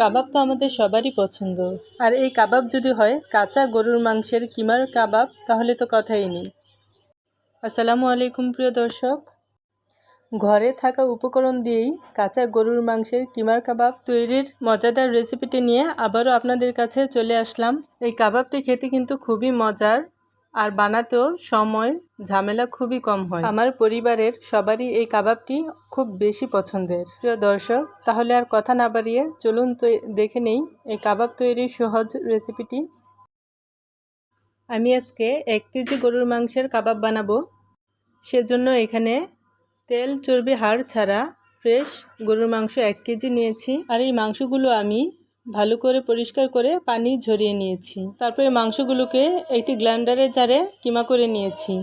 কাবাব তো আমাদের সবারই পছন্দ। আর এই কাবাব যদি হয়, কাঁচা গরুর মাংসের কিমার কাবাব, তাহলে তো কথাই নেই। আসসালামু আলাইকুম প্রিয় দর্শক। ঘরে থাকা উপকরণ দিয়েই কাঁচা গরুর মাংসের কিমার কাবাব তৈরির মজাদার রেসিপিটি নিয়ে আবারও আপনাদের কাছে চলে আসলাম। এই কাবাবটি খেতে কিন্তু খুবই মজার আর বানাতেও সময়, ঝামেলা খুবই কম হয়। আমার পরিবারের সবারই এই কাবাবটি খুব বেশি পছন্দের। প্রিয় দর্শক, তাহলে আর কথা না বাড়িয়ে চলুন তো দেখে নেই এই কাবাব তৈরির সহজ রেসিপিটি। আমি আজকে এক কেজি গরুর মাংসের কাবাব বানাবো। সেজন্য এখানে তেল, চর্বি, হাড় ছাড়া ফ্রেশ গরুর মাংস এক কেজি নিয়েছি। আর এই মাংসগুলো আমি ভালো করে পরিষ্কার করে পানি ঝরিয়ে নিয়েছি। তারপরে মাংসগুলোকে একটি গ্ল্যান্ডারে জারে কিমা করে নিয়েছি।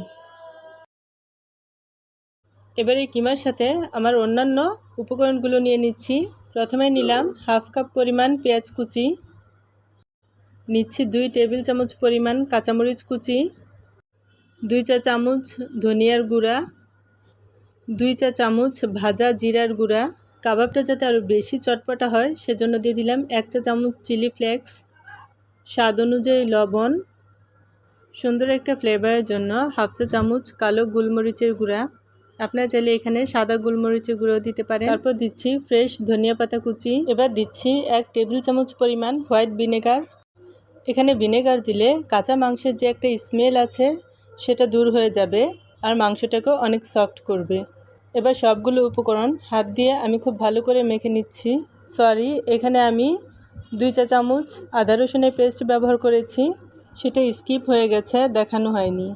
এবার এই কিমার সাথে আমার অন্যান্য উপকরণগুলো নিয়ে নিচ্ছি। প্রথমে নিলাম হাফ কাপ পরিমাণ পেঁয়াজ কুচি। নিচ্ছি দুই টেবিল চামচ পরিমাণ কাঁচামরিচ কুচি। দুই চা চামচ ধনিয়ার গুঁড়া। দুই চা চামচ ভাজা জিরার গুঁড়া। কাবাবটা যাতে আরও বেশি চটপটা হয়, সেজন্য দিয়ে দিলাম এক চা চামচ চিলি ফ্লেক্স, স্বাদ অনুযায়ী লবণ, সুন্দর একটা ফ্লেভারের জন্য হাফ চা চামচ কালো গোলমরিচের গুঁড়া। আপনারা চাইলে এখানে সাদা গোলমরিচের গুঁড়ো দিতে পারেন। তারপর দিচ্ছি ফ্রেশ ধনিয়া পাতা কুচি। এবার দিচ্ছি এক টেবিল চামচ পরিমাণ হোয়াইট ভিনেগার এখানে ভিনেগার দিলে কাঁচা মাংসের যে একটা স্মেল আছে, সেটা দূর হয়ে যাবে আর মাংসটাকেও অনেক সফট করবে। এবার সবগুলো উপকরণ হাত দিয়ে আমি খুব ভালো করে মেখে নিচ্ছি। সরি এখানে আমি দুই চা চামচ আদা রসুনের পেস্ট ব্যবহার করেছি। সেটা স্কিপ হয়ে গেছে, দেখানো হয়নি।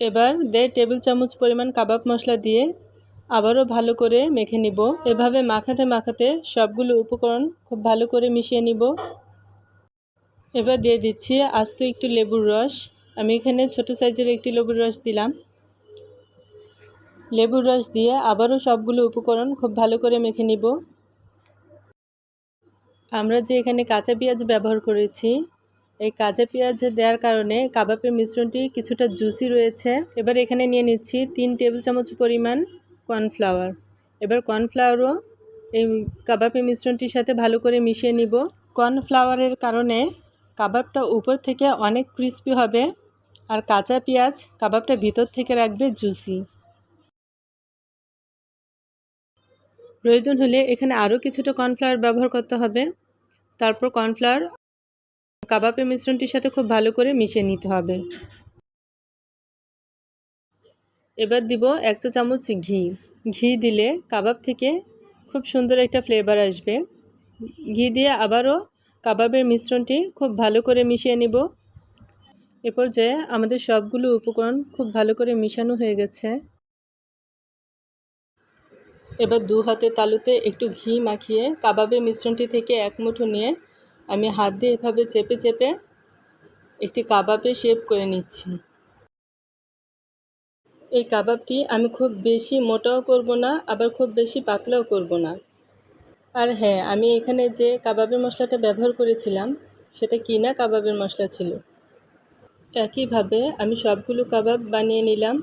এবার দেড় টেবিল চামচ পরিমাণ কাবাব মশলা দিয়ে আবারও ভালো করে মেখে নিব। এভাবে মাখাতে মাখাতে সবগুলো উপকরণ খুব ভালো করে মিশিয়ে নিব। এবার দিয়ে দিচ্ছি আস্ত একটু লেবুর রস। আমি এখানে ছোট সাইজের একটি লেবুর রস দিলাম। লেবুর রস দিয়ে আবারও সবগুলো উপকরণ খুব ভালো করে মেখে নিব। আমরা যে এখানে কাঁচা পেঁয়াজ ব্যবহার করেছি, এই কাঁচা পেঁয়াজ দেওয়ার কারণে কাবাবের মিশ্রণটি কিছুটা জুসি রয়েছে। এবার এখানে নিয়ে নিচ্ছি তিন টেবিল চামচ পরিমাণ কর্নফ্লাওয়ার। এবার কর্নফ্লাওয়ারও এই কাবাবের মিশ্রণটির সাথে ভালো করে মিশিয়ে নিব। কর্নফ্লাওয়ারের কারণে কাবাবটা উপর থেকে অনেক ক্রিস্পি হবে আর কাঁচা পেঁয়াজ কাবাবটা ভিতর থেকে রাখবে জুসি। প্রয়োজন হলে এখানে আরও কিছুটা কর্নফ্লাওয়ার ব্যবহার করতে হবে। তারপর কর্নফ্লাওয়ার কাবাবের মিশ্রণটির সাথে খুব ভালো করে মিশিয়ে নিতে হবে। এবার দিব এক চা চামচ ঘি। ঘি দিলে কাবাব থেকে খুব সুন্দর একটা ফ্লেভার আসবে। ঘি দিয়ে আবারও কাবাবের মিশ্রণটি খুব ভালো করে মিশিয়ে নিব। এ পর্যায়ে আমাদের সবগুলো উপকরণ খুব ভালো করে মিশানো হয়ে গেছে। এবার দু হাতে তালুতে একটু ঘি মাখিয়ে কাবাবের মিশ্রণটি থেকে এক মুঠো নিয়ে আমি হাত দিয়ে এভাবে চেপে চেপে একটি কাবাবে শেপ করে নিচ্ছি। এই কাবাবটি আমি খুব বেশি মোটাও করব না, আবার খুব বেশি পাতলাও করব না। আর হ্যাঁ আমি এখানে যে কাবাবের মশলাটা ব্যবহার করেছিলাম, সেটা কিনা কাবাবের মশলা ছিল। একইভাবে আমি সবগুলো কাবাব বানিয়ে নিলাম।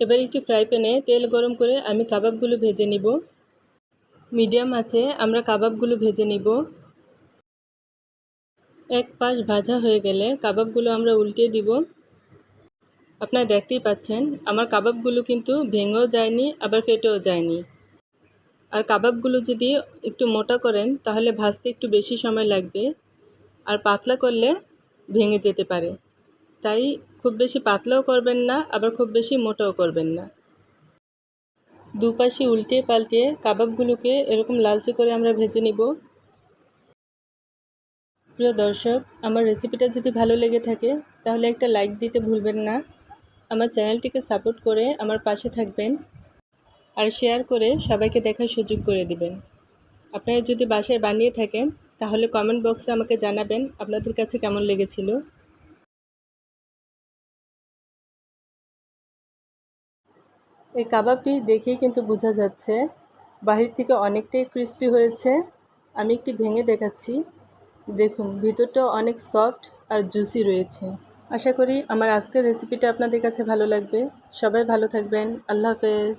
এবার একটি ফ্রাই প্যানে তেল গরম করে আমি কাবাবগুলো ভেজে নিব। মিডিয়াম আছে, আমরা কাবাবগুলো ভেজে নিব। এক পাশ ভাজা হয়ে গেলে কাবাবগুলো আমরা উল্টে দিব। আপনারা দেখতেই পাচ্ছেন, আমার কাবাবগুলো কিন্তু ভেঙেও যায়নি, আবার ফেটেও যায়নি। আর কাবাবগুলো যদি একটু মোটা করেন, তাহলে ভাজতে একটু বেশি সময় লাগবে। আর পাতলা করলে ভেঙে যেতে পারে। তাই খুব বেশি পাতলাও করবেন না, আবার খুব বেশি মোটাও করবেন না। দুপাশে উল্টে পাল্টে কাবাবগুলোকে এরকম লালচে করে আমরা ভেজে নিব। প্রিয় দর্শক, আমার রেসিপিটা যদি ভালো লেগে থাকে, তাহলে একটা লাইক দিতে ভুলবেন না। আমার চ্যানেলটিকে সাপোর্ট করে আমার পাশে থাকবেন আর শেয়ার করে সবাইকে দেখার সুযোগ করে দিবেন। আপনারা যদি বাসায় বানিয়ে থাকেন, তাহলে কমেন্ট বক্সে আমাকে জানাবেন আপনাদের কাছে কেমন লেগেছিল। এই কাবাবটি দেখেই কিন্তু বোঝা যাচ্ছে। বাহির থেকে অনেকটাই ক্রিস্পি হয়েছে। আমি একটি ভেঙে দেখাচ্ছি। দেখুন ভিতরটা অনেক সফট আর জুসি রয়েছে। আশা করি আমার আজকের রেসিপিটা আপনাদের কাছে ভালো লাগবে। সবাই ভালো থাকবেন। আল্লাহ হাফেজ।